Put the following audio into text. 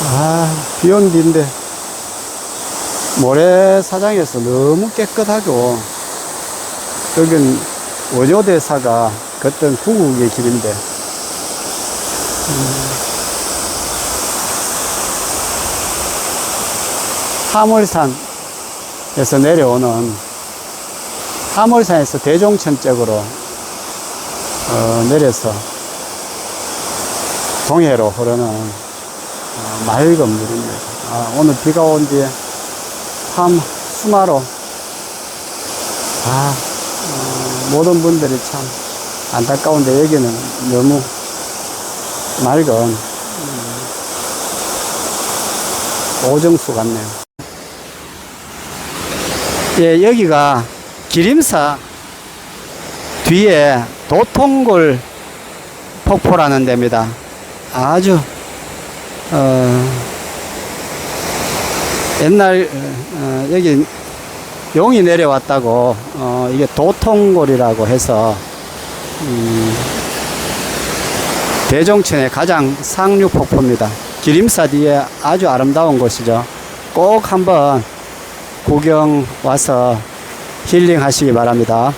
아, 비 온 뒤인데, 모래사장에서 너무 깨끗하고, 여긴 원효대사가 걷던 후국의 길인데, 음, 하물산에서 내려오는, 하물산에서 대종천 쪽으로 어, 내려서 동해로 흐르는 어, 맑은 물입니다. 아, 오늘 비가 온 뒤에 참 수마로 아, 어, 모든 분들이 참 안타까운데 여기는 너무 맑은 음, 오정수 같네요. 예, 여기가 기림사 뒤에 도통골 폭포라는 데입니다. 아주 어, 옛날 어, 여기 용이 내려왔다고 어, 이게 도통골이라고 해서 음, 대종천의 가장 상류 폭포입니다. 기림사 뒤에 아주 아름다운 곳이죠. 꼭 한번 구경 와서 힐링 하시기 바랍니다.